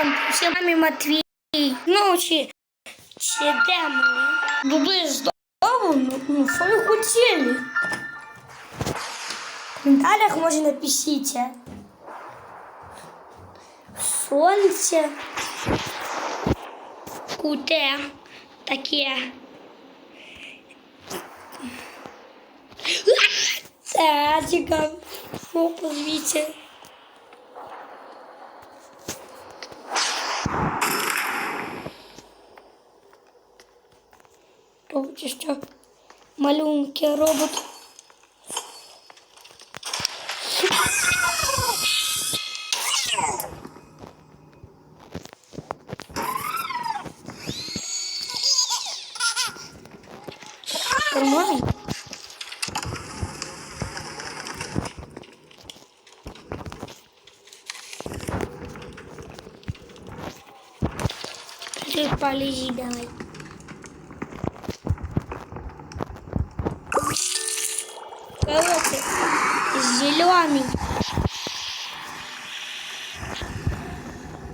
там всі мамі Матвій. Ну, чи, чи демони. Дуби здорово, ну, ну, що ви хотіли? В коментарях може напишіть. Сонце. Куте. Таке. Це цікаво. Що позвіться. Робить що малюнки робот. Нормально. Ты давай. Зеленый,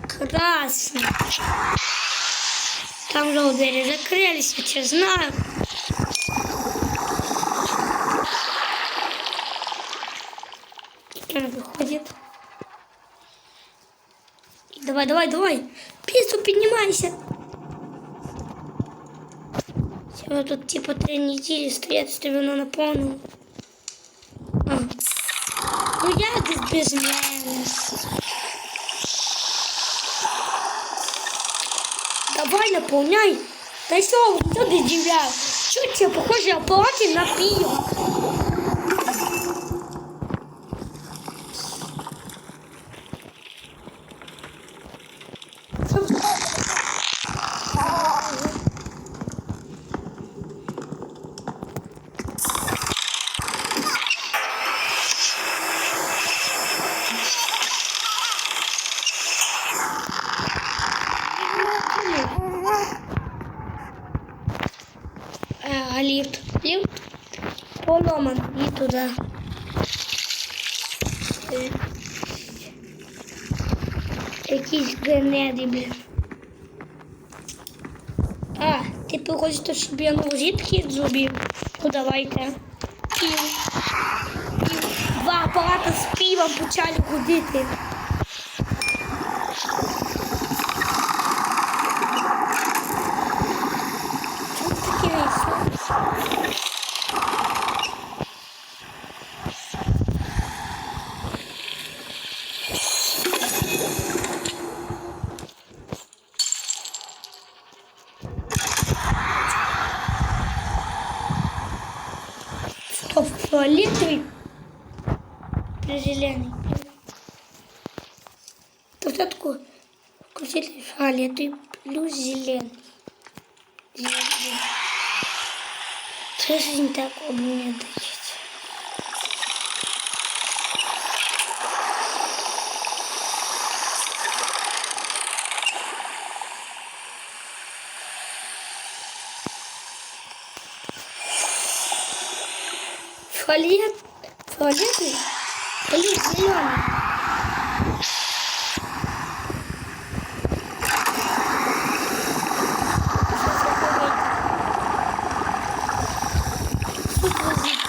красный. Там же двери закрылись, я тебя знаю. Она выходит. Давай, давай, давай. Пиццу поднимайся. Все, тут типа три недели стоят, что вино наполнено. А. Ну я без безмерно. Давай наполняй. Да что, что ты удивляешь? Что тебе похоже платье на пиво? туда. Якісь гранети, блін. А, ти хочете, щоб я нові такі зробив? Ну давайте. І, і два апарати з півом почали ходити. Зеленый. Тут такой включитель фиолетовый плюс зеленый. Зеленый. Что не так у меня дать? Фиолет, фиолетовый плюс зеленый.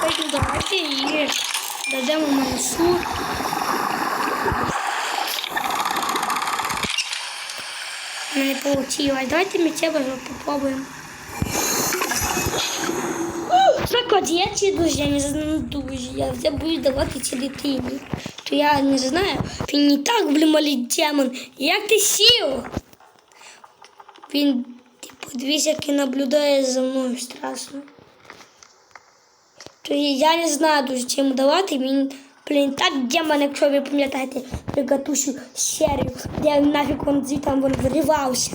Пойдем давайте и дадим ему. Ну, Не получилось. Давайте мы тебе попробуем. Закладеться дуже, я не знаю дуже. Я вже буду давати цій дитині. То я не знаю, він не так, блін, демон. Як ти сів? Він, типу, дивись, як наблюдає за мною страшно. То я не знаю дуже, чим давати. Він, блін, так демон, якщо ви пам'ятаєте, приготушу серію, де нафіг він звідти виривався.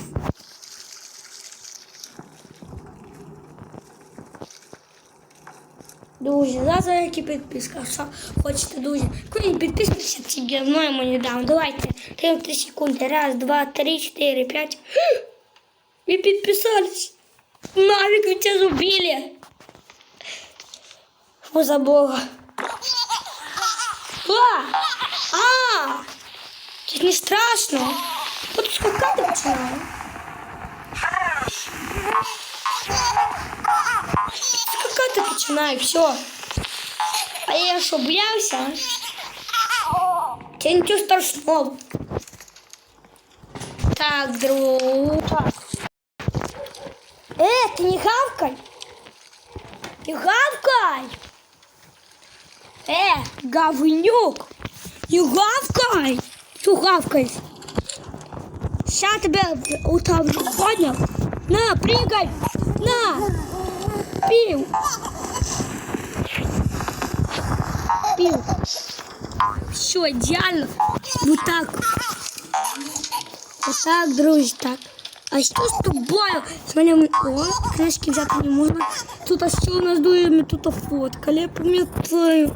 Дуже, зараз які підписка, що хочете дуже. Коли підписуйтесь, це говно йому не дам. Давайте, 3 секунди. Раз, два, три, четыре, пять. Ви підписались. Нафиг ви це зробили. Що за бога? А! А! Це ж не страшно. Починаю, все. А я що, боявся? Це нічого страшного. Так, друг. Э, ты не гавкай! Не гавкай! Э, говнюк! Не гавкай! Что гавкаешь? Сейчас тебя утравлю, понял? На, прыгай! На! Пил! Пил! Все, идеально! Вот так! Вот так, друзі, так. А що з тобою? Смотри, ми... О, книжки взяти не можна. Тут а що у нас дує, ми тут фоткали, я пам'ятаю.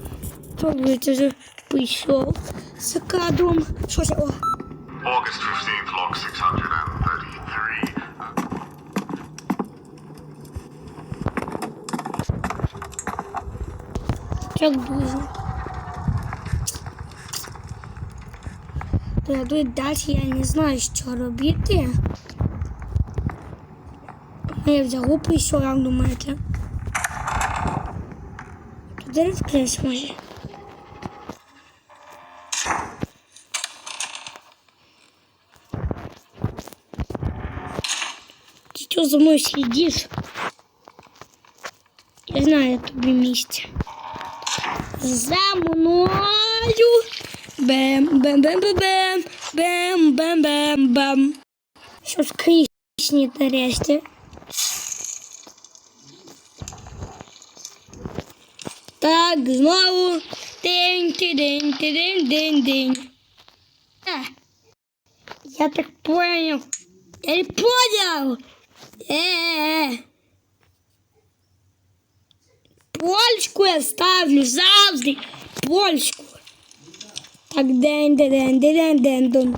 Пробуй, це вже пішов за кадром. Що це? О, August 15th, log 633. як дуже. То я йду далі, я не знаю, що робити. Я взяв гупу і що як думаєте? Туди відкрись може. Ти що за мною слідиш? Я знаю тобі місце. За мною. Бем, бем, бем, бем, бем, бем, бем, бем, бем. Що ж крісні нарешті? Так, знову. День, ти день, ти день, день, день. А, я так понял. Я не понял. Э-э-э. Польську я ставлю завжди. Польську. Den den den den den den.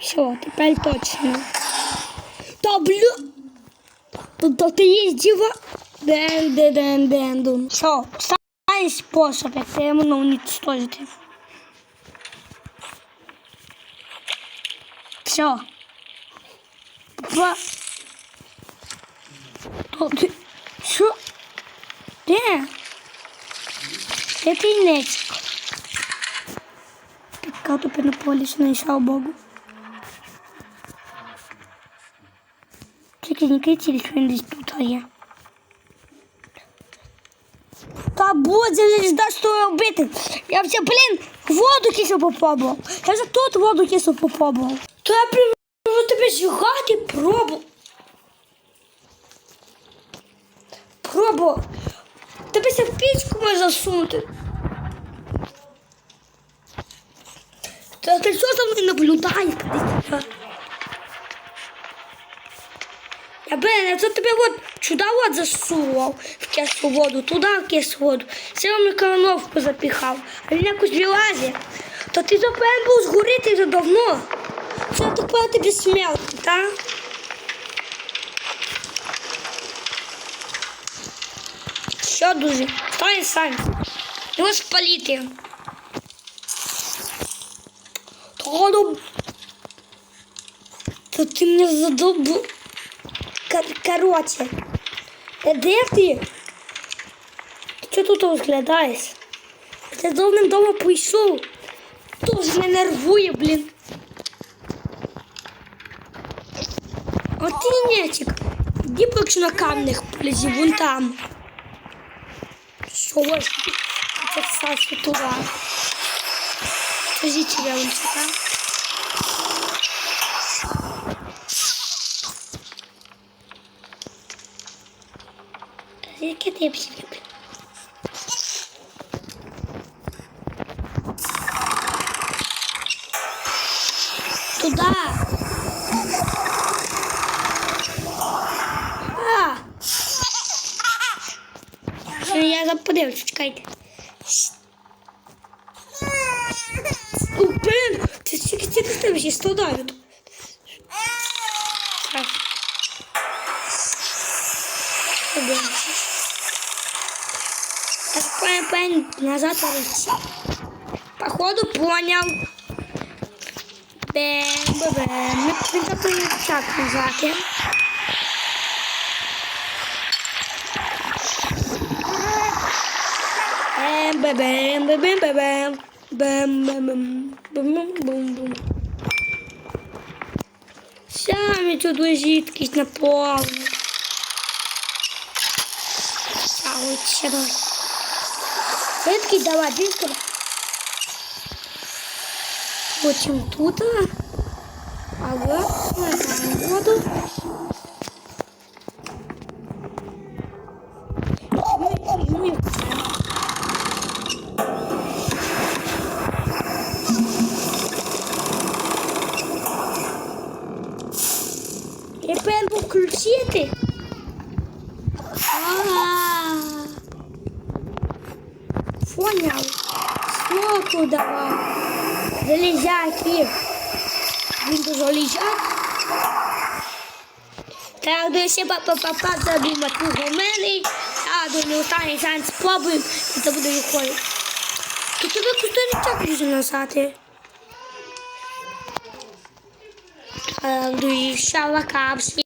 Все, теперь точно. Та блю. То ти їздила. Ден ден ден ден. Все, останній спосіб, як це йому не уничтожити. Все. Два. То ти... Що? Де? Де ти нечик? Така тупи на полі, слава Богу. Тільки що він десь тут є. Та буде не знаєш, що робити. Я вже, блін, воду кису попробував. Я вже тут воду кису попробував. То я приведу тебе зігати пробу. Пробу. Тебе ся в пічку може засунути. Та ти що за мною наблюдаєш? Я блин, я тут тебе вот сюда вот засував в кислу воду, туди в кислу воду. Це вам мікроновку запіхав. А він якось вилазить. То ти то був згоріти вже давно. Что такое тобі смел, да? Що, друзі? Стой сам. Не можеш паліти. Тором. Та ти мене задобу. Кор короче. ты. Ты что тут розглядаєш? Я давним давно прийшов. Тож мене нервує, блин. Кінетик. Діпекш на камнях полізі, вон там. Що ж? Це все світова. Скажіть тебе, вон сюди. Яке ти обсіб? Туда! зараз подивимось, чекайте. О, блін, ти стільки стільки стримиш, я страдаю. Так. Подивимося. Так, пен, пен, назад рысь. Походу понял. Бэм, бэм, мы приготовили так назад. Бем, бем, бем, бем, бем, бем. Бем, бем, бем, бем, бем, бем, бем. Самі тут жидкість наповну. А от ще давай. Все-таки давай, дивіться. Потім тут. Ага, набираємо воду. Ну, ну, і Смоку давай. Залезяки. Він дуже лежать. Так, до ще папа папа задумати гомелий. А думаю, останній шанс спробуємо. І це буде виходити. Тут тебе кустаричок дуже насати. Так, друзі, шалакапсі.